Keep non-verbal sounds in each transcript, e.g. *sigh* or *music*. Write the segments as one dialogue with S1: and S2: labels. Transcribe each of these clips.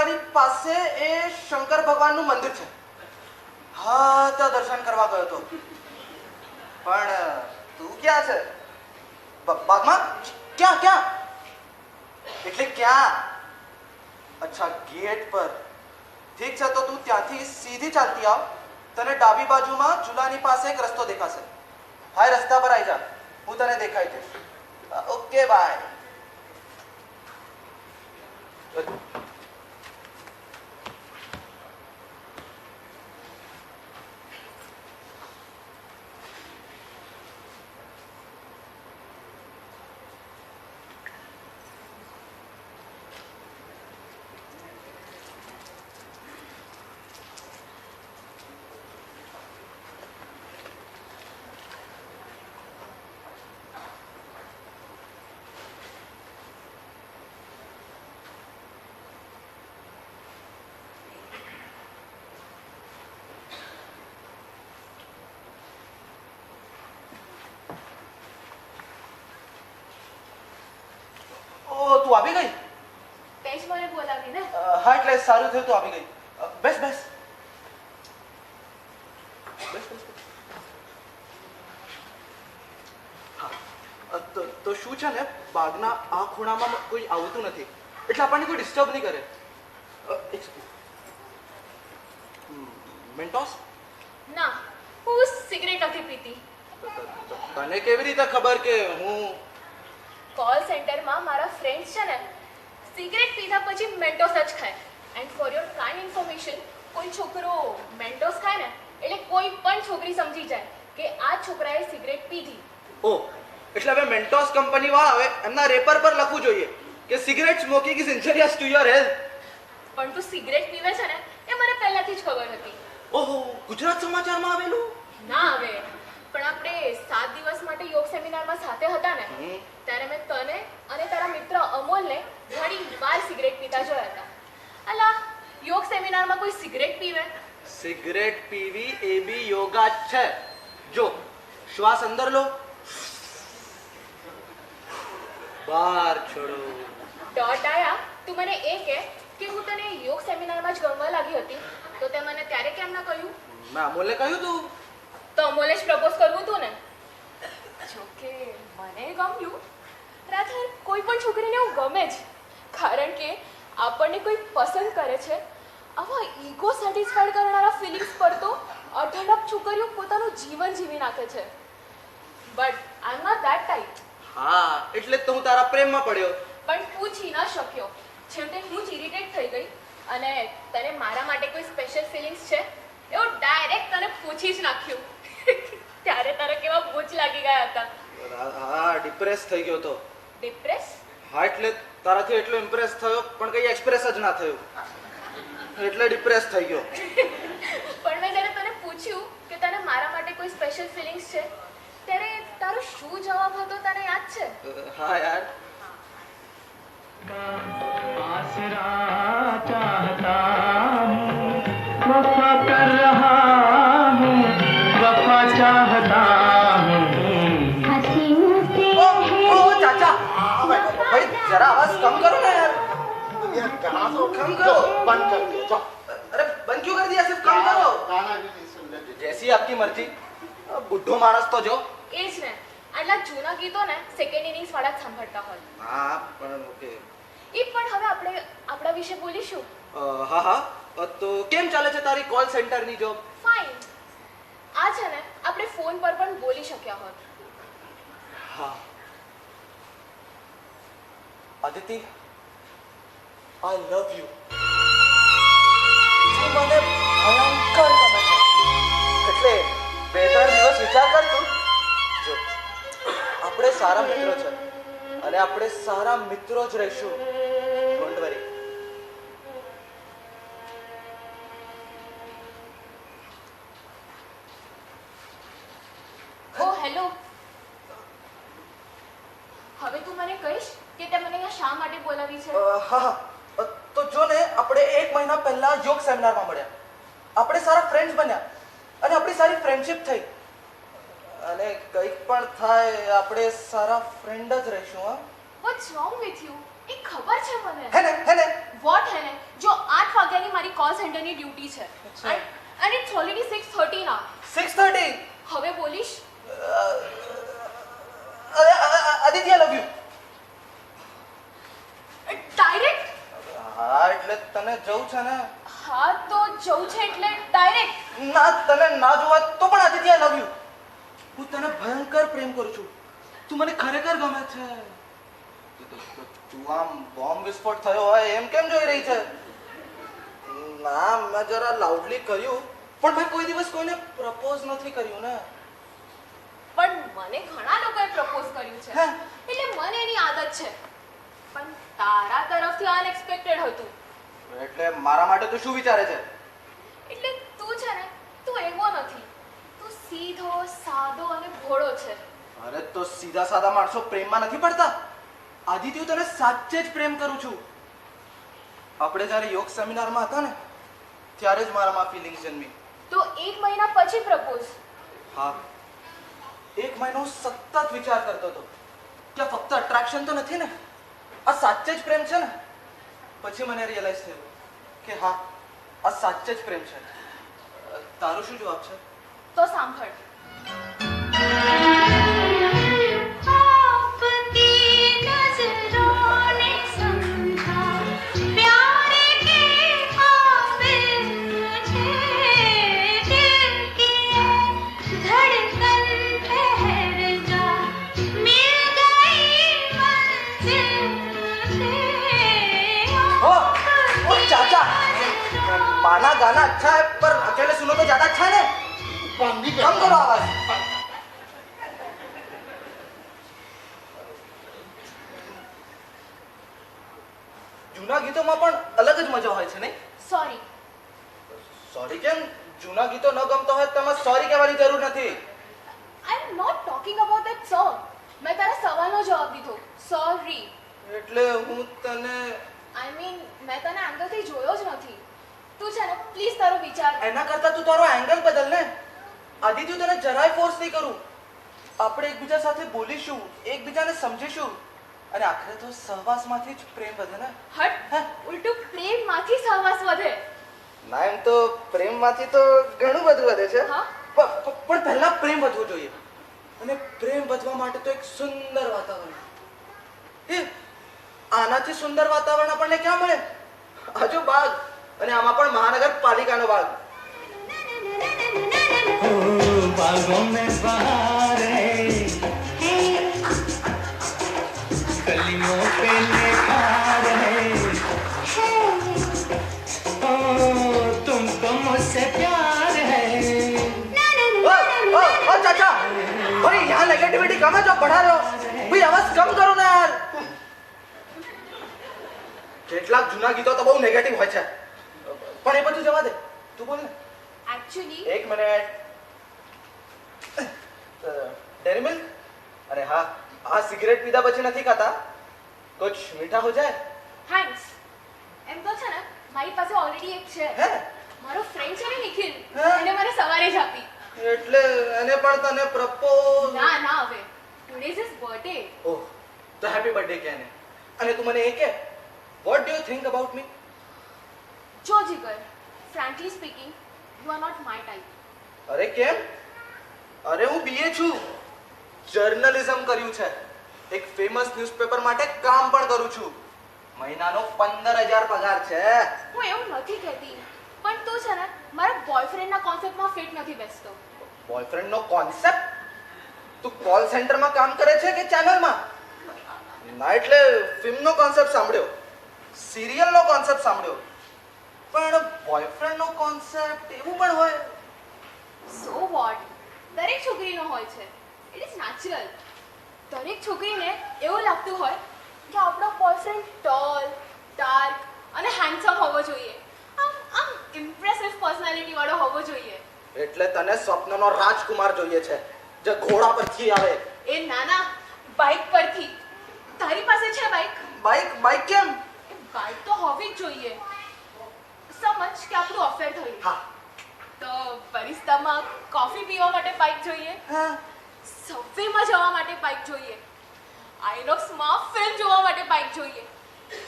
S1: Cigarette પાસે એ શંકર ભગવાનનું મંદિર છે. હા ત્યાં દર્શન કરવા ગયો હતો પણ, તું ક્યાં છે? બાગમાં ક્યાં ક્યાં? એટલે ક્યાં? અચ્છા ગેટ પર. ઠીક છે, તો તું ત્યાંથી સીધી ચાલતી આવ. તને ડાબી બાજુમાં ચૂલાની પાસે એક રસ્તો દેખાશે. હાય, રસ્તા પર આવી જા. હું તને દેખાઈ જઈશ ઓકે, બાય. ઓ તું આવી ગઈ?
S2: તેજ મને બોલાવી ને
S1: હા એટલે સારું થયું તું આવી ગઈ. બેસ બેસ. બેસ બેસ તો તો શું છે ને? બાગના આ ખૂણામાં કોઈ આવતું નથી. એટલે આપણને કોઈ ડિસ્ટર્બ નહીં કરે. મેન્ટોસ
S2: ના હું સિગરેટ નથી પીતી.
S1: તને કેવી રીતે ખબર કે હું
S2: કોલ સેન્ટરમાં મારા ફ્રેન્ડ્સ છે ને સિગરેટ પીધા પછી મેન્ટોસ જ ખાય. And for your kind information કોઈ છોકરો મેન્ટોસ ખાય ને એટલે કોઈ પણ છોકરી સમજી જાય કે આ છોકરાએ સિગરેટ પીધી.
S1: ઓ એટલે હવે મેન્ટોસ કંપની વાળા હવે એમના રેપર પર લખવું જોઈએ કે cigarette smoking is injurious to your health
S2: પણ તું સિગરેટ પીવે છે ને એ મને પહેલાથી જ ખબર હતી.
S1: ઓહો ગુજરાત સમાચારમાં આવેલું?
S2: ના હવે પણ આપણે સાત દિવસ માટે યોગ સેમિનારમાં સાથે હતા ને. ત્યારે મેં તને અને તારા મિત્ર અમોલને ઘણી વાર સિગરેટ પીતા જોયા હતા. અલા યોગ સેમિનારમાં કોઈ સિગરેટ પીવે?
S1: સિગરેટ પીવી એ બી યોગા છે. જો શ્વાસ અંદર લો. બહાર છોડો.
S2: ડોટ આયા. તું મને એ કે કે હું તને યોગ સેમિનારમાં જ ગમવા લાગી હતી. તો તે મને ત્યારે કેમ ના કહ્યું?
S1: મેં અમોલને કહ્યું તું.
S2: તો અમોલે જ પ્રપોઝ કરવું હતું ને? જોકે મને ગમ્યું. રાધર કોઈ પણ છોકરીને હું ગમે જ. કારણ કે આપણને કોઈ પસંદ કરે છે. આવા ઈગો સેટિસ્ફાઈડ કરનારા ફિલિંગ્સ પર તો અઢળક છોકરીઓ પોતાનું જીવન જીવી નાખે છે. But I am not that type
S1: હા એટલે તો હું તારા પ્રેમમાં પડ્યો.
S2: પણ પૂછી ન શક્યો. છેવટે હું જ ઇરિટેટ થઈ ગઈ. અને તને મારા માટે કોઈ સ્પેશિયલ ફિલિંગ્સ છે? એવું ડાયરેક્ટ તને પૂછી જ નાખ્યું. ત્યારે તારા કેવા બોજ લાગી ગયા હતા.
S1: હા ડિપ્રેસ થઈ ગયો તો.
S2: ડિપ્રેસ
S1: હા એટલે તારાથી એટલો ઇમ્પ્રેસ થયો પણ કઈ એક્સપ્રેસ જ ના થયું. એટલે ડિપ્રેસ થઈ ગયો. *laughs*
S2: પણ મેં જ્યારે તને પૂછ્યું કે તને મારા માટે કોઈ સ્પેશિયલ ફિલિંગ્સ છે ત્યારે તારો શું જવાબ હતો તને યાદ છે?
S1: હા યાર. આસરા कम
S3: जो
S1: करो।
S3: बंद कर दिया जाओ
S1: अरे बंद क्यों कर दिया सिर्फ कम करो
S3: गाना भी नहीं सुन रहे
S1: जैसी आपकी मर्जी બુઢો માણસ તો જો
S2: એ જ ને આટલા જૂના ગીતો ને સેકન્ડ ઇનિંગ્સ વાળા જ સાંભળતા હોય
S1: હા પણ ઓકે
S2: એ પણ હવે આપણે આપણા વિશે બોલીશું
S1: હા હા અ, તો કેમ ચાલે છે તારી કોલ સેન્ટરની જોબ
S2: ફાઇન આ છે ને આપણે ફોન પર પણ બોલી શક્યા હોત
S1: હા અદિતિ આઈ લવ યુ તું મને ભયંકર ગમે છે. એટલે બે ત્રણ દિવસ વિચાર કર તું. જો, આપણે સારા મિત્રો છે અને આપણે સારા મિત્રો જ રહીશું ડોન્ટ વરી
S2: ઓ હેલો હવે તું મને કહીશ કે તે મને અહીંયા શા માટે બોલાવી છે
S1: અ, હા હા અ, તો જો ને આપણે એક મહિના પહેલા યોગ સેમિનારમાં મળ્યા આપણે સારા ફ્રેન્ડ્સ બન્યા અને આપણી સારી ફ્રેન્ડશિપ થઈ અને કંઈક પણ થાય આપણે સારા ફ્રેન્ડ જ રહીશું હા.
S2: વોટ્સ રોંગ વિથ યુ એ ખબર છે મને.
S1: હે ને
S2: વોટ હે ને? જો આઠ વાગ્યાની મારી કોલ સેન્ટરની ડ્યુટી છે. અને ઇટ્સ ઓલરેડી સિક્સ થર્ટી ના
S1: સિક્સ થર્ટી
S2: હવે બોલીશ?
S1: આદિત્ય લવ યુ
S2: ડાયરેક્ટ
S1: હા એટલે તને જવું છે ને?
S2: હા તો જવું છે એટલે ડાયરેક્ટ
S1: ના તને ના જોવા તો પણ આદિત્ય લવ યુ હું તને ભયંકર પ્રેમ કરું છું. તું મને ખરેખર ગમે છે? તું આમ બોમ્બ વિસ્ફોટ થયો હોય એમ કેમ જોઈ રહી છે? ના મેં જરા લાઉડલી કર્યું. પણ મેં કોઈ દિવસ કોઈને પ્રપોઝ નથી કર્યું ને.
S2: પણ મને ઘણા લોકોએ પ્રપોઝ કર્યું છે. એટલે મને એની આદત છે. પણ તારા તરફથી અનએક્સપેક્ટેડ હતું.
S1: એટલે મારા માટે તું શું વિચારે છે?
S2: એટલે તું છે ને તું એવો નથી. તું સીધો સાદો અને ભોળો છે.
S1: અરે તો સીધા સાદા માણસો પ્રેમમાં નથી પડતા? આદિત્ય હું તને સાચે જ પ્રેમ કરું છું. આપણે જ્યારે યોગ સેમિનારમાં હતા ને ત્યારે જ મારામાં ફિલિંગ જન્મી.
S2: તો એક મહિના પછી પ્રપોઝ.
S1: હા. એક મહિનો સતત વિચાર કરતો હતો કે ફક્ત અટ્રેક્શન તો નથી ને આ સાચે જ પ્રેમ છે ને. પછી મને રિયલાઇઝ થયું કે હા આ સાચે જ પ્રેમ છે. તારો શું જવાબ છે?
S2: તો સાંભળ.
S1: गाना अच्छा है पर अकेले सुनो तो ज्यादा अच्छा है ना
S3: पानी
S1: कम करो आवाज જૂના ગીતોમાં પણ અલગ જ મજા હોય છે નહીં
S2: સોરી
S1: સોરી કેમ જૂના ગીતો ન ગમતો હોય તો તમે સોરી કહેવાની જરૂર નથી
S2: I am not talking about that song મેં તારા સવાલનો જવાબ દીધો સોરી
S1: એટલે હું તને
S2: આઈ મીન મેં તને એંગલથી જોયો જ નથી તું છે ને પ્લીઝ તારો વિચાર.
S1: એના કરતા તું તારો એંગલ બદલ ને. આદિત્ય તને જરાય ફોર્સ નહીં કરું. આપણે એકબીજા સાથે બોલીશું એકબીજાને સમજીશું. અને આખરે તો સહવાસમાંથી જ પ્રેમ વધે ને.
S2: હટ. ઉલટું પ્રેમમાંથી સહવાસ વધે.
S1: ના એમ તો પ્રેમમાંથી તો ઘણું બધું વધે છે. પણ પહેલા પ્રેમ વધવો જોઈએ. અને પ્રેમ વધવા માટે તો એક સુંદર વાતાવરણ. એ આનાથી સુંદર વાતાવરણ આપણને ક્યાં મળે? હજુ બાગ અને આમાં પણ મહાનગરપાલિકાનો બાગ
S4: ओ बागों में बहार है कलियों पे निखार है ओ तुमको मुझसे प्यार है
S1: ओ, ओ, ओ चाचा भाई यहाँ नेगेटिविटी कम है जो बढ़ा रहे हो भाई आवाज कम करो ना यार કેટલાક જૂના ગીતો તો બહુ નેગેટિવ હોય છે પણ એ બધું જવા દે. તું બોલ ને.
S2: એકચ્યુઅલી
S1: એક મિનિટ ડેરી મિલ્ક અરે હા આ સિગરેટ પીધા પછી નથી ખાતા? કુછ મીઠા હો જાય?
S2: થેન્ક્સ એમ તો છે ને મારી પાસે ઓલરેડી એક છે.
S1: હે?
S2: મારો ફ્રેન્ડ છે ને નિખિલ એને મને સવારે જ આપી.
S1: એટલે એને પણ તને પ્રપોઝ
S2: ના ના હવે. Today is his birthday
S1: oh તો હેપી બર્થડે કે અને તું મને એ કે what do you think about me
S2: જો Jigar frankly speaking you are not my type
S1: અરે કેમ? અરે હું બીએ છું. જર્નલિઝમ કર્યું છે. એક ફેમસ ન્યૂઝપેપર માટે કામ પણ કરું છું. મહિનાનો પંદર હજાર પગાર છે.
S2: હું એવું નથી કહેતી. પણ તું છે ને મારા બોયફ્રેન્ડના કોન્સેપ્ટમાં ફિટ નથી બેસતો.
S1: બોયફ્રેન્ડનો કોન્સેપ્ટ તું કોલ સેન્ટરમાં કામ કરે છે કે ચેનલમાં ના એટલે ફિલ્મનો કોન્સેપ્ટ સાંભળ્યો. સિરિયલનો કોન્સેપ્ટ સાંભળ્યો. પણ બોયફ્રેન્ડ નો કોન્સેપ્ટ એવું પણ હોય.
S2: સો વોટ દરેક છોકરીનો હોય છે. ઇટ ઇઝ નેચરલ દરેક છોકરીને એવું લાગતું હોય કે આપણો બોયફ્રેન્ડ ટોલ ડાર્ક અને હેન્ડસમ હોવો જોઈએ. આમ આમ ઇમ્પ્રેસિવ પર્સનાલિટી વાળો હોવો જોઈએ.
S1: એટલે તને સ્વપ્નનો રાજકુમાર જોઈએ છે જે ઘોડા પરથી આવે.
S2: એ નાના બાઇક પરથી. તારી પાસે છે બાઇક
S1: બાઇક બાઇક કેમ?
S2: બાઇક તો હોવી જ જોઈએ. સમજ કે આપણું અફેર થયું
S1: હા.
S2: તો પરિસ્તામાં કોફી પીવા માટે બાઇક જોઈએ.
S1: હા.
S2: સબવેમાં જવા માટે બાઇક જોઈએ. આઈનોક્સમાં ફિલ્મ જોવા માટે બાઇક જોઈએ.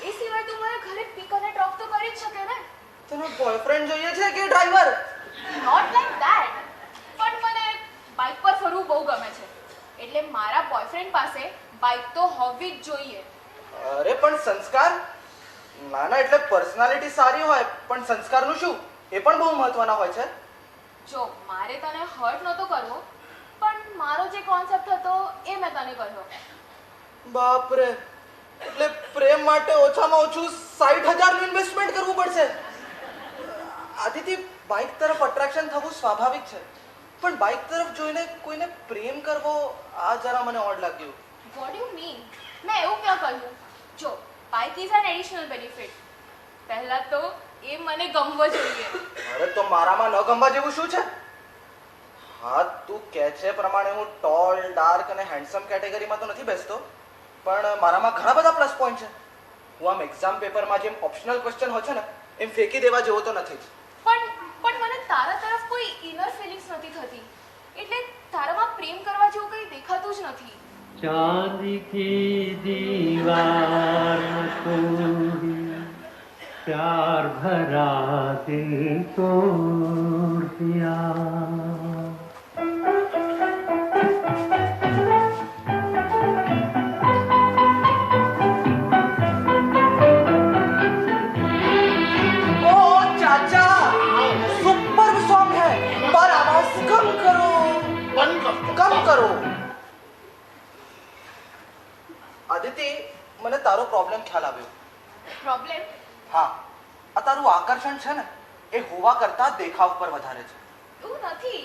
S2: એ સિવાય તું મારા ઘરે પિક અને ડ્રોપ તો કરી જ શકે ને.
S1: તને બોયફ્રેન્ડ જોઈએ છે કે ડ્રાઈવર
S2: નોટ લાઈક ધેટ પણ મને બાઇક પર ફરવું બહુ ગમે છે. એટલે મારા બોયફ્રેન્ડ પાસે બાઇક તો હોવી જ જોઈએ.
S1: અરે પણ સંસ્કાર ના ના એટલે પર્સનાલિટી સારી હોય પણ સંસ્કારનું શું? એ પણ બહુ મહત્વના હોય છે.
S2: જો મારે તને હર્ટ નહોતો કરવો પણ મારો જે કોન્સેપ્ટ હતો એ મેં તને કહ્યો.
S1: બાપરે એટલે પ્રેમ માટે ઓછામાં ઓછું સાઠ હજારનું ઇન્વેસ્ટમેન્ટ કરવું પડશે. આદિતિ બાઇક તરફ અટ્રેક્શન થવું સ્વાભાવિક છે. પણ બાઇક તરફ જોઈને કોઈને પ્રેમ કરવો આ જરા મને ઓડ લાગ્યું.
S2: વોટ યુ મીન મેં એવું ક્યાં કહ્યું? જો bike is an additional benefit પહેલા તો એ મને ગમવો જોઈએ.
S1: અરે તો મારામાં ન ગમવા જેવું શું છે? હા તું કહે છે પ્રમાણે હું ટોલ ડાર્ક અને હેન્ડસમ કેટેગરીમાં તો નથી બેસતો પણ મારામાં ઘણા બધા પ્લસ પોઈન્ટ છે. હું આમ એક્ઝામ પેપરમાં જેમ ઓપ્શનલ ક્વેશ્ચન હોય છે ને એમ ફેંકી દેવા જેવો તો નથી
S2: પણ પણ મને તારા તરફ કોઈ ઇનર ફિલિંગ્સ નથી થતી. એટલે તારામાં પ્રેમ કરવા જેવું કંઈ દેખાતું જ નથી.
S4: चांद की दीवार में कोई प्यार भरा दिल तोड़
S1: દેખાવ પર વધારે છે.
S2: એવું નથી.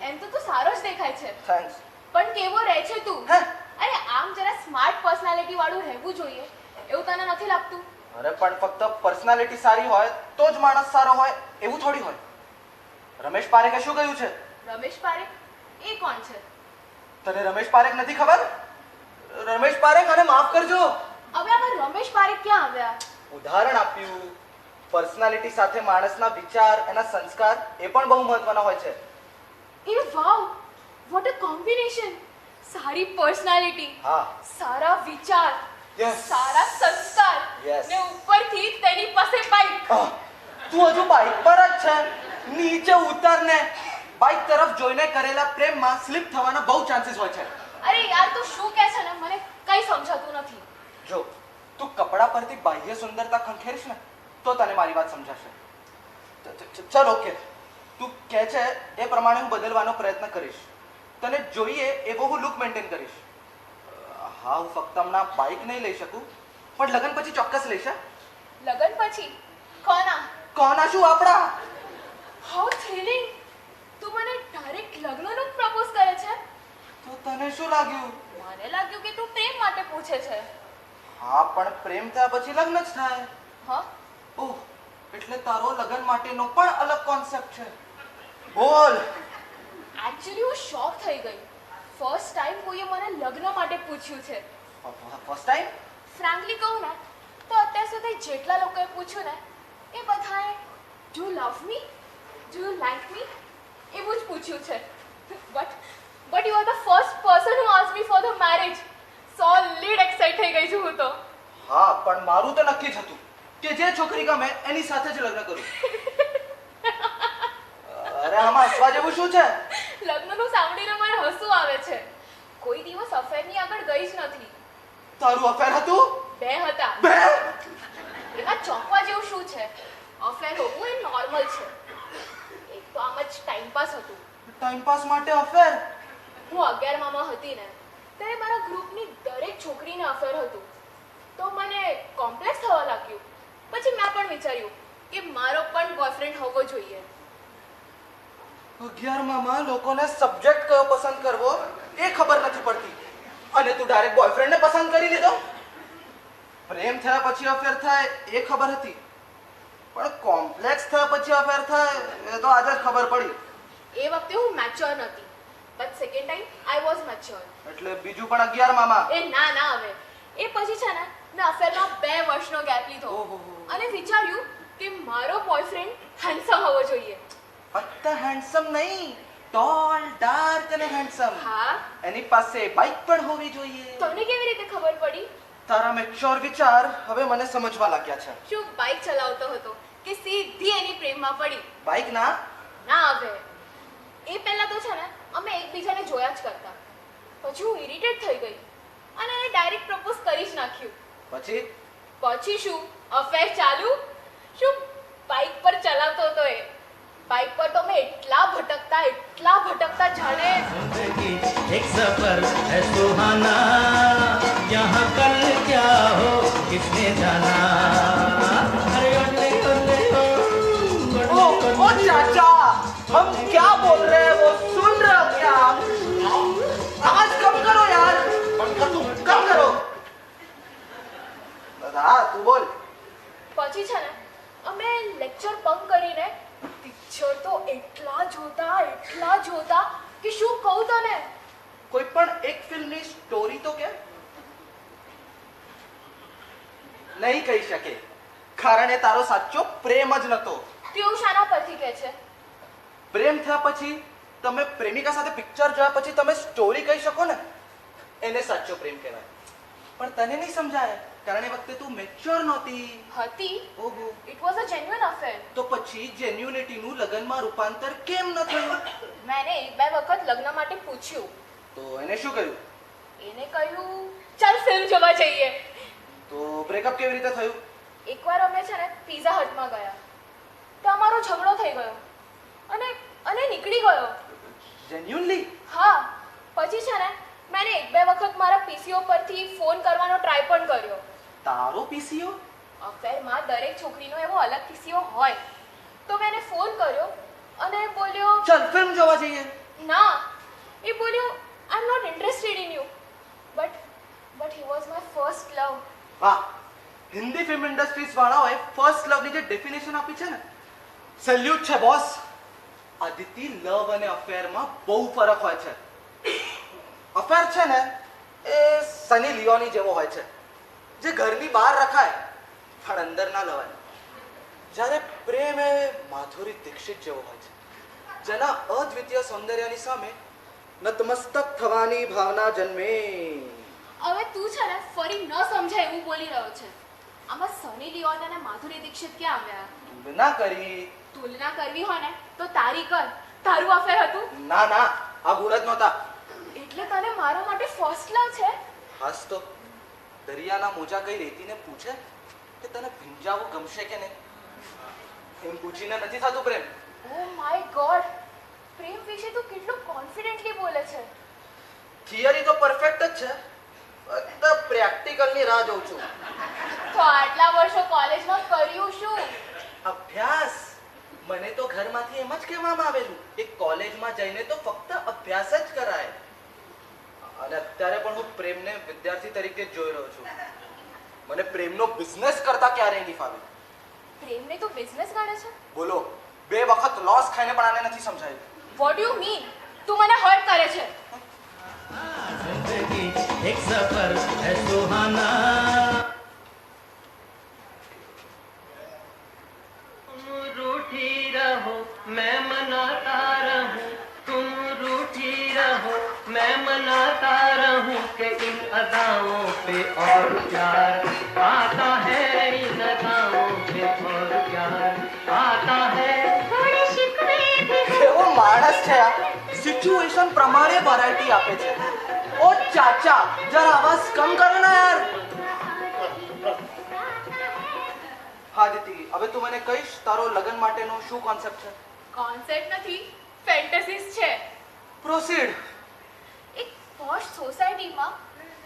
S2: એમ તો તું સારો જ દેખાય છે.
S1: થેન્ક્સ
S2: પણ કેવો રહે છે તું?
S1: હે?
S2: અરે આમ જરા સ્માર્ટ પર્સનાલિટી વાળું રહેવું જોઈએ. એવું તને નથી લાગતું?
S1: અરે પણ ફક્ત પર્સનાલિટી સારી હોય તો જ માણસ સારો હોય એવું થોડી હોય. રમેશ પારેખે શું કહ્યું છે?
S2: રમેશ પારેખ? એ કોણ છે?
S1: તને રમેશ પારેખ નથી ખબર? રમેશ પારેખ અને માફ કરજો.
S2: હવે આમાં રમેશ પારેખ ક્યાં આવ્યા?
S1: ઉદાહરણ આપ્યું. પર્સનાલિટી સાથે માણસના વિચાર એના સંસ્કાર એ પણ બહુ મહત્વના હોય છે.
S2: એ વાવ વોટ અ કોમ્બિનેશન સારી પર્સનાલિટી
S1: હા.
S2: સારા વિચાર
S1: યસ
S2: સારા સંસ્કાર
S1: યસ
S2: ને ઉપરથી તેની પાસે બાઈક
S1: તું હજુ બાઇક પર જ છે. નીચે ઉતરને બાઇક તરફ જોઈને કરેલા પ્રેમમાં સ્લીપ થવાના બહુ ચાન્સીસ હોય છે.
S2: અરે યાર તું શું કહે છે ને? મને કઈ સમજાતું નથી.
S1: જો તું કપડા પરથી બાહ્ય સુંદરતા ખંખેરીશ ને તો તને મારી વાત સમજાશે. ચલ ઓકે તું કહે છે એ પ્રમાણે હું બદલવાનો પ્રયત્ન કરીશ. તને જોઈએ એવો હું લુક મેન્ટેન કરીશ. હા હું ફક્ત હમણાં બાઇક નહીં લઈ શકું પણ લગ્ન પછી ચોક્કસ લઈશ?
S2: લગન પછી? કોના?
S1: કોના શું આપણા?
S2: હાઉ થ્રિલિંગ તું મને ડાયરેક્ટ લગ્નનો પ્રપોઝ કરે છે?
S1: તો તને શું લાગ્યું?
S2: મને લાગ્યું કે તું પ્રેમ માટે પૂછે છે.
S1: હા પણ પ્રેમ થયા પછી લગ્ન જ થાય.
S2: હ?
S1: ઓહ એટલે તારો લગ્ન માટેનો પણ અલગ કોન્સેપ્ટ છે. બોલ.
S2: એકચ્યુઅલી હું શોક થઈ ગઈ. ફર્સ્ટ ટાઈમ કોઈએ મને લગ્ન માટે પૂછ્યું છે.
S1: ફર્સ્ટ ટાઈમ
S2: ફ્રેન્કલી કહું ને તો અત્યાર સુધી જેટલા લોકોએ પૂછ્યું ને એ બધાએ do love me do like me એવું જ પૂછ્યું છે. But but you are the first person who ask me for the marriage solid excite થઈ ગઈ છું હું તો.
S1: હા પણ મારું તો નક્કી જ હતું. કે જે છોકરી ગમે એની સાથે જ લગ્ન કરું. અરે આમાં હસવા જેવું શું છે?
S2: લગ્નનું સાંભળીને મને હસવું આવે છે. કોઈ દિવસ અફેરની આગળ ગઈ જ નથી.
S1: તારું અફેર હતું?
S2: બે હતા.
S1: બે?
S2: એમાં ચોંકવા જેવું શું છે? અફેર હોવું એ નોર્મલ છે. એક તો આમ જ ટાઈમ પાસ હતું.
S1: ટાઈમ પાસ માટે અફેર?
S2: હું અગિયારમાં હતી ને ત્યારે મારા ગ્રુપની દરેક છોકરીને અફેર હતું. તો મને કોમ્પ્લેક્સ થવા લાગ્યું. પછી મેં પણ વિચાર્યું કે મારો પણ બોયફ્રેન્ડ હોવો જોઈએ.
S1: અગિયારમાં લોકોને સબ્જેક્ટ કયો પસંદ કરવો એ ખબર નથી પડતી. અને તું ડાયરેક્ટ બોયફ્રેન્ડને પસંદ કરી લીધો? પ્રેમ થયા પછી અફેર થાય એ ખબર હતી. પણ કોમ્પ્લેક્સ થયા પછી અફેર થાય એ તો આજે જ ખબર પડી.
S2: એ વખતે હું મેચ્યોર નથી but second time I was mature
S1: એટલે બીજું પણ અગિયારમાં
S2: એ ના ના હવે. એ પછી છે ને મેં અફેરમાં બે વર્ષનો ગેપ લીધો.
S1: ઓહો.
S2: અને વિચાર્યું કે મારો બોયફ્રેન્ડ હેન્ડસમ હોવો જોઈએ.
S1: ફક્ત હેન્ડસમ નહીં ટોલ ડાર્ક અને હેન્ડસમ
S2: હા.
S1: એની પાસે બાઇક પણ હોવી જોઈએ.
S2: તમને કેવી રીતે ખબર પડી?
S1: તારા મેચ્યોર વિચાર હવે મને સમજવા લાગ્યા છે.
S2: શું બાઇક ચલાવતો હતો કે સીધી એની પ્રેમમાં પડી?
S1: બાઇક ના?
S2: ના હવે. એ પહેલા તો છે ને અમે એકબીજાને જોયા જ કરતા. પછી હું ઇરિટેટ થઈ ગઈ. અને એને ડાયરેક્ટ પ્રપોઝ કરી જ નાખ્યું.
S1: પછી?
S2: પછી શું? અફેર ચાલુ શું બાઇક પર ચલાવતો હતો એ બાઇક પર તો અમે એટલા ભટકતા એટલા ભટકતા જાણે
S4: जिंदगी एक सफर है सुहाना यहाँ कल क्या हो किसने जाना अरे ओले ओले ओ
S1: ओ ओ चाचा हम क्या बोल रहे हैं वो सुन रहे हो क्या आप आवाज કારણ તારો સાચો પ્રેમ જ નતો.
S2: તેવું શાના પરથી કહે છે.
S1: પ્રેમ થયા પછી તમે પ્રેમિકા સાથે પિક્ચર જોયા પછી તમે સ્ટોરી કહી શકો ને? એને સાચો પ્રેમ કહેવાય. પણ તને નહીં સમજાય? કારણ એ વખતે તું મેચ્યોર નહોતી.
S2: હતી.
S1: ઓહો.
S2: It was a genuine affair
S1: તો પછી જેન્યુનિટીનું લગ્નમાં રૂપાંતર કેમ ન થયું?
S2: મેં એક બે વખત લગ્ન માટે પૂછ્યું.
S1: તો એને શું કહ્યું?
S2: એને કહ્યું ચાલ ફિલ્મ જોવા જઈએ.
S1: તો બ્રેકઅપ કેવી રીતે થયું?
S2: એકવાર અમે છે ને પીઝા હટમાં ગયા. તો અમારો ઝઘડો થઈ ગયો. અને અને નીકળી ગયો.
S1: જેન્યુનલી
S2: હા. પછી છે ને મેં એક બે વખત મારા પીસીઓ પરથી ફોન કરવાનો ટ્રાય પણ કર્યો.
S1: તારો પીસીઓ
S2: અફેરમાં દરેક છોકરીનો એવો અલગ પીસીઓ હોય. તો મેં ફોન કર્યો અને બોલ્યો
S1: ચલ ફિલ્મ જોવા જઈએ.
S2: ના. એ બોલ્યો I am not interested in you but but he was my first love
S1: વાહ. હિન્દી ફિલ્મ ઇન્ડસ્ટ્રીઝ વાળાઓએ ફર્સ્ટ લવની જે ડેફિનેશન આપી છે ને સેલ્યુટ છે બોસ આદિતિ લવ અને અફેરમાં બહુ ફરક હોય છે. અફેર છે ને, એ સની લિયોની જેવો હોય છે. જે ઘરની બહાર રખાય, પણ અંદર ના લવાય. જ્યારે પ્રેમ એ માધુરી દીક્ષિત જેવો હોય છે. જેના અદ્વિતીય સૌંદર્યની સામે નતમસ્તક થવાની ભાવના જન્મે.
S2: હવે તું છે ને ફરી ન સમજાય એવું બોલી રહ્યો છે. આમાં સની લિયોન અને માધુરી દીક્ષિત ક્યાં આવ્યા?
S1: તુલના કરી.
S2: તુલના કરવી હોય ને તો તારી કર. તારું અફેર હતું?
S1: ના ના આ ગુણ જ નહોતા.
S2: એટલે તને મારા માટે ફર્સ્ટ લવ છે?
S1: હાસ તો દરિયાના મોજા કઈ રેતીને પૂછે કે તને ભીંજાવું ગમશે કે નહીં? એમ પૂછીને નથી થતું પ્રેમ.
S2: ઓ માય ગોડ પ્રેમ વિશે તું કેટલું કોન્ફિડન્ટલી બોલે છે?
S1: થિયરી તો પરફેક્ટ જ છે. ફક્ત પ્રેક્ટિકલની રાહ જોઉં છું.
S2: તો આટલા વર્ષો કોલેજમાં કર્યું શું?
S1: અભ્યાસ? મને તો ઘરમાંથી એમ જ કહેવામાં આવેલું કે કોલેજમાં જઈને તો ફક્ત અભ્યાસ જ કરાય. અને અત્યારે પણ હું પ્રેમને વિદ્યાર્થી તરીકે જોઈ રહ્યો છું. મને પ્રેમનો બિઝનેસ કરતા ક્યારેય નહીં ફાવે
S2: પ્રેમને તો બિઝનેસ ગણે છે?
S1: બોલો બે વખત લોસ ખાઈને પણ આને નથી સમજાયું.
S2: વોટ યુ મીન તું મને હર્ટ કરે છે.
S4: एक सफर है सुहाना तुम रूठी रहो मैं मनाता रहूं तुम रूठी रहो मैं मनाता रहूं कि इन अदाओं पे और प्यार आता है इन अदाओं पे और प्यार आता है
S5: थोड़े शिकवे भी
S1: કેવો *laughs* માણસ છે આ સિચ્યુએશન પ્રમાણે વેરાયટી આપે છે ઓ ચાચા જરા આવાજ કમ કરો ना યાર. હા દીદી હવે તું મને કહીશ તારો લગ્ન માટેનો શું કોન્સેપ્ટ છે?
S2: કોન્સેપ્ટ નથી ફેન્ટેસીસ છે.
S1: પ્રોસીડ
S2: એક પોશ સોસાયટીમાં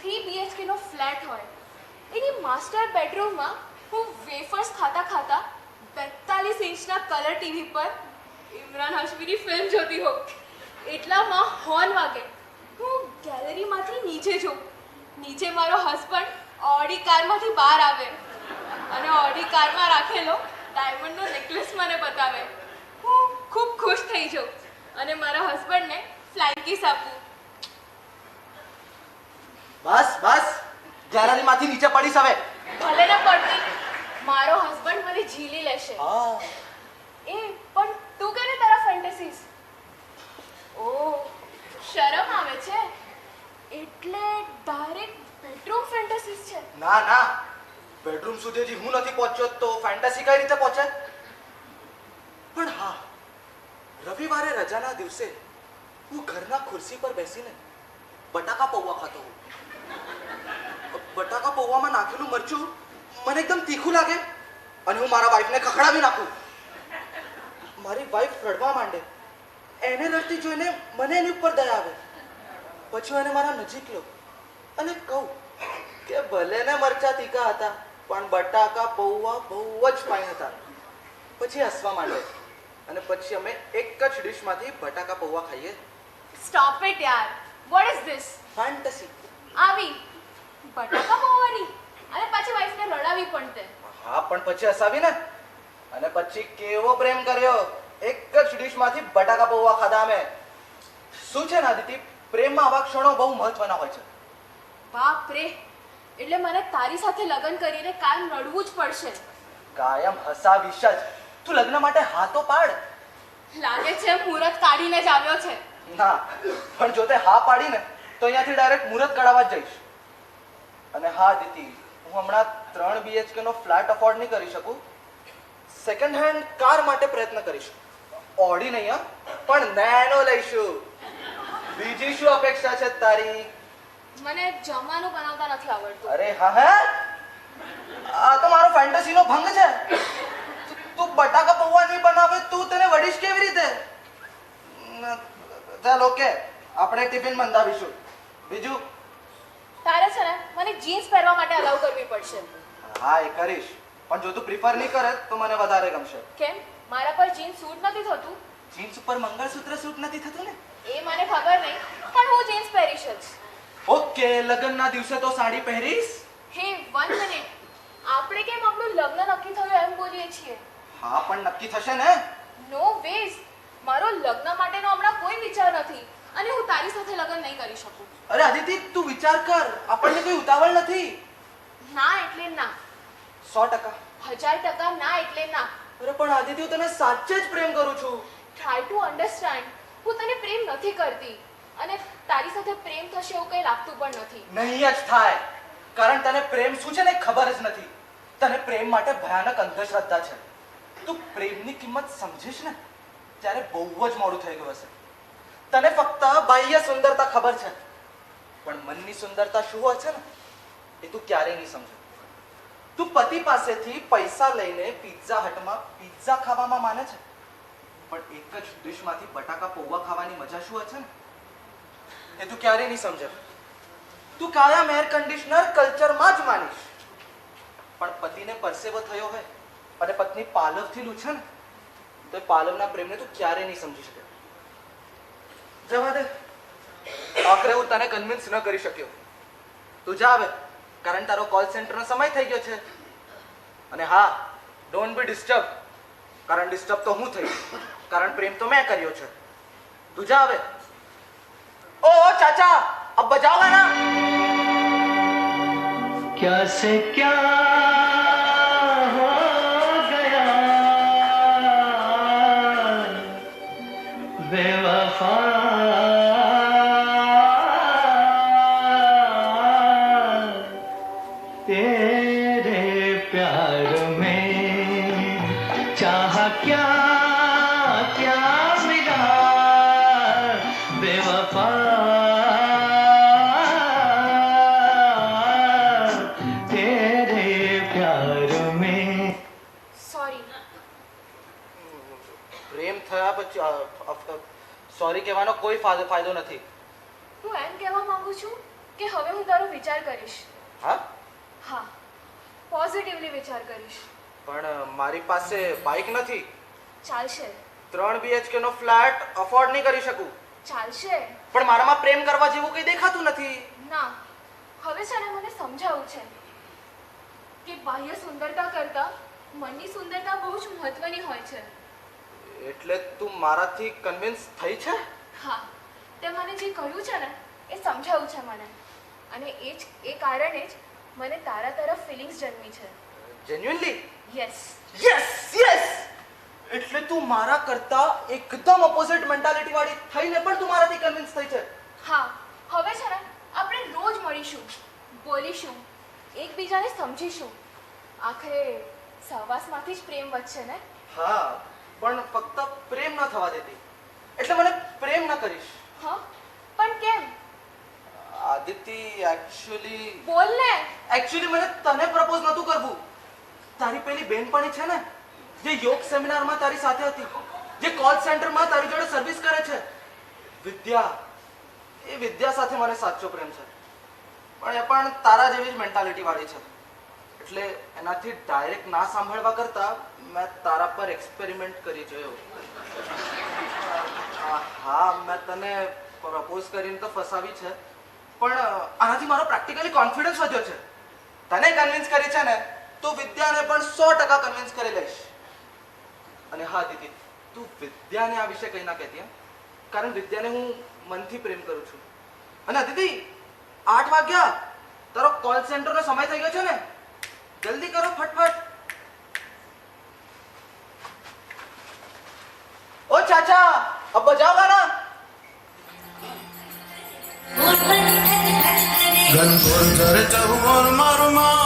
S2: થ્રી બીએચકે નો ફ્લેટ હોય. એની માસ્ટર બેડરૂમમાં હું વેફર્સ ખાતા ખાતા બેતાલીસ ઇંચના કલર ટીવી પર ઇમરાન હાશમીની ફિલ્મ જોતી હોઉં. એટલામાં હોર્ન વાગે. ગેલેરીમાંથી નીચે જો. નીચે મારો હસબન્ડ ઓડી કારમાંથી બહાર આવે. અને ઓડી કારમાં રાખેલો ડાયમંડનો નેકલેસ મને બતાવે. હું ખૂબ ખુશ થઈ જાઉં. અને મારા હસબન્ડને ફ્લાઇંગ કિસ આપું.
S1: બસ બસ. ગેલેરીમાંથી નીચે પડીશ હવે.
S2: ભલે ને પડતી મારો હસબન્ડ મને ઝીલી લેશે. એ પણ તું કે ને તારા ફેન્ટેસીસ ઓ શરમ આવે છે. એટલે ડાયરેક્ટ બેડરૂમ ફેન્ટસીસ છે.
S1: ના ના. બેડરૂમ સુધી હું નથી પહોંચ્યો તો ફેન્ટસી કઈ રીતે પહોંચે? પણ હા, રવિવારે રજાના દિવસે હું ઘરના ખુરશી પર બેસીને બટાકા પૌવા ખાતો હોઉં. બટાકા પૌવામાં નાખેલું મરચું મને એકદમ તીખું લાગે અને હું મારા વાઈફને ખખડાવી નાખું. મારી વાઈફ રડવા માંડે. એને રડતી જોઈને મને એની ઉપર દયા આવે. પછી એને મારા નજીક લો અને કહું કે ભલે ને મરચા તીખા હતા પણ બટાકા પૌવા બહુ જ ફાઇન હતા. પછી હસવા માંડે અને પછી અમે એક જ ડિશમાંથી બટાકા પૌવા ખાઈએ.
S2: સ્ટોપ ઇટ યાર. વોટ ઇઝ ધીસ
S1: ફેન્ટસી
S2: આવી. બટાકા પૌવાની. અને પાછી વાઈફને રડાવી પણ તે.
S1: હા પણ પછી હસાવી ને. અને પછી કેવો પ્રેમ કર્યો. એક જ ડિશમાંથી બટાકા પૌવા ખાધા અમે. શું છે ને આદિતિ? પ્રેમમાં આવા ક્ષણો બહુ મહત્વના હોય છે.
S2: બાપ રે એટલે મને તારી સાથે લગ્ન કરીને કાયમ રડવું જ પડશે.
S1: કાયમ હસાવીશ જ. તું લગ્ન માટે હા તો પાડ.
S2: લાગે છે મુહૂર્ત કાઢીને જ આવ્યો છે.
S1: ના પણ જો તે હા પાડીને તો અહીંયાથી ડાયરેક્ટ મુહૂર્ત કઢાવવા જ જઈશ. અને હા દીતિ હું હમણાં ત્રણ બીએચકે નો ફ્લેટ અફોર્ડ નહીં કરી શકું. સેકન્ડ હેન્ડ કાર માટે પ્રયત્ન કરીશ. ઓડી નહીં પણ નેનો લઈશું. બીજી શું અપેક્ષા છે તારી?
S2: મને જમવાનું બનાવતા નથી આવડતું.
S1: અરે હા હે? આ તો મારો ફેન્ટસીનો ભંગ છે. તું- બટાકા પૌવા નહીં બનાવે તું તેને વડીશ કેવી રીતે? ચાલ ઓકે. આપણે ટિફિન બંધાવીશું બીજું?
S2: તારે છે ને મને જીન્સ પહેરવા માટે અલાઉ કરવી પડશે.
S1: હા એ કરીશ. પણ જો તું પ્રિફર નહીં કરે તો મને વધારે ગમશે.
S2: કેમ? મારા પર જીન્સ સૂટ નથી થતું?
S1: જીન્સ ઉપર મંગળસૂત્ર સૂટ નથી થતું ને?
S2: એ મને ખબર નહીં પણ હું જીન્સ પહેરીશ જ.
S1: ઓકે લગ્નના દિવસે તો સાડી પહેરીશ?
S2: હે વન મિનિટ આપણે કેમ આપણું લગ્ન નક્કી થયું એમ બોલીએ છીએ?
S1: હા પણ નક્કી થશે ને?
S2: નો વેઝ મારો લગ્ન માટેનો હમણાં કોઈ વિચાર નથી અને હું તારી સાથે લગ્ન નહીં કરી શકું.
S1: અરે અદિતિ તું વિચાર કર આપણને કોઈ ઉતાવળ નથી?
S2: ના એટલે ના.
S1: સો ટકા.
S2: હજાર ટકા ના એટલે ના.
S1: અરે પણ આદિત્ય હું તને સાચે જ પ્રેમ કરું છું.
S2: ટ્રાય ટુ અન્ડરસ્ટેન્ડ હું તને પ્રેમ નથી કરતી. અને તારી સાથે પ્રેમ થશે એવું કંઈ લાગતું પણ નથી.
S1: નહીં જ થાય. કારણ તને પ્રેમ શું છે ને ખબર જ નથી. તને પ્રેમ માટે ભયાનક અંધશ્રદ્ધા છે. તું પ્રેમની કિંમત સમજીશ ને, ત્યારે બહુ જ મોડું થઈ ગયું હશે. તને ફક્ત બાહ્ય સુંદરતા ખબર છે. પણ મનની સુંદરતા શું હોય છે ને, એ તું ક્યારેય નહીં સમજે. તું પતિ પાસેથી પૈસા લઈને પિઝા હટમાં પિઝા ખાવામાં માને છે. પણ એક જ ડિશમાંથી બટાકા પૌવા ખાવાની મજા શું છે એ તું ક્યારેય નહીં સમજે. તું કાયમ એર કન્ડિશનર કલ્ચરમાં જ માનીશ. પણ પતિને પરસેવો થયો હોય અને પત્ની પાલવથી લૂછે ને, તો પાલવના પ્રેમને તું ક્યારે નહીં સમજી શકે. જવા દે. આખરે હું તને કન્વિન્સ ન કરી શક્યો. તું જા હવે, કારણ તારો કોલ સેન્ટરનો સમય થઈ ગયો છે. અને હા ડોન્ટ બી ડિસ્ટર્બ કારણ ડિસ્ટર્બ તો હું થઈ કારણ પ્રેમ તો મેં કર્યો છે તું જા હવે ओ चाचा अब बजाओगे ना
S4: क्या से क्या
S1: કોઈ ફાયદો નથી.
S2: હું એમ કહેવા માંગુ છું કે હવે હું તારો વિચાર કરીશ.
S1: હા?
S2: હા પોઝિટિવલી વિચાર કરીશ.
S1: પણ મારી પાસે બાઇક નથી.
S2: ચાલશે.
S1: ત્રણ બીએચકે નો ફ્લેટ અફોર્ડ નહીં કરી શકું.
S2: ચાલશે.
S1: પણ મારામાં પ્રેમ કરવા જેવું કંઈ દેખાતું નથી.
S2: ના હવે છે ને મને સમજાવું છે કે બાહ્ય સુંદરતા કરતા મનની સુંદરતા બહુ જ મહત્વની હોય છે.
S1: એટલે તું મારાથી કન્વિન્સ થઈ છે?
S2: હા તે મને જે કહ્યું છે ને એ સમજાવ્યું છે મને. અને એ જ એ કારણે જ મને તારા તરફ ફિલિંગ્સ જન્મી છે.
S1: જેન્યુઅનલી
S2: યસ
S1: યસ યસ એટલે તું મારા કરતા એકદમ ઓપોઝિટ મેન્ટાલિટી વાળી થઈને પણ તું મારાથી કન્વિન્સ થઈ છે.
S2: હા હવે છે ને આપણે રોજ મળીશું બોલીશું એકબીજાને સમજીશું. આખરે સહવાસમાંથી જ પ્રેમ વધશે ને?
S1: હા પણ ફક્ત પ્રેમ ન થવા દેતી. એટલે મને પ્રેમ ન કરીશ.
S2: હા? પણ કેમ?
S1: આદિત્ય એક્ચ્યુઅલી
S2: બોલ ને.
S1: એક્ચ્યુઅલી મને તને પ્રપોઝ નહોતું કરવું. તારી પેલી બેનપણી છે ને જે યોગ સેમિનારમાં તારી સાથે હતી જે કોલ સેન્ટરમાં તારી જોડે સર્વિસ કરે છે. વિદ્યા એ વિદ્યા સાથે મને સાચો પ્રેમ છે. પણ એ પણ તારા જેવી જ મેન્ટાલિટી વાળી છે. એટલે એનાથી ડાયરેક્ટ ના સાંભળવા કરતા મેં તારા પર એક્સપેરિમેન્ટ કરી જોયો. હા મેં તને પ્રપોઝ કરીને તો ફસાવી છે, પણ આનાથી મારો પ્રેક્ટિકલી કોન્ફિડન્સ વધ્યો છે. તને કન્વિન્સ કરી છે ને, તો વિદ્યાને પણ સો ટકા કન્વિન્સ કરી લઈશ. અને હા, દીદી, તું વિદ્યાને આ વિશે કંઈ ના કહેતી? કારણ વિદ્યાને હું મનથી પ્રેમ કરું છું. અને દીદી, આઠ વાગ્યા, તારો કોલ સેન્ટરનો સમય થઈ ગયો છે ને? જલ્દી કરો, ફટફટ. ઓ, ચાચા! अब बजाओ गाना
S6: गन बोल कर चहुर मारो मारो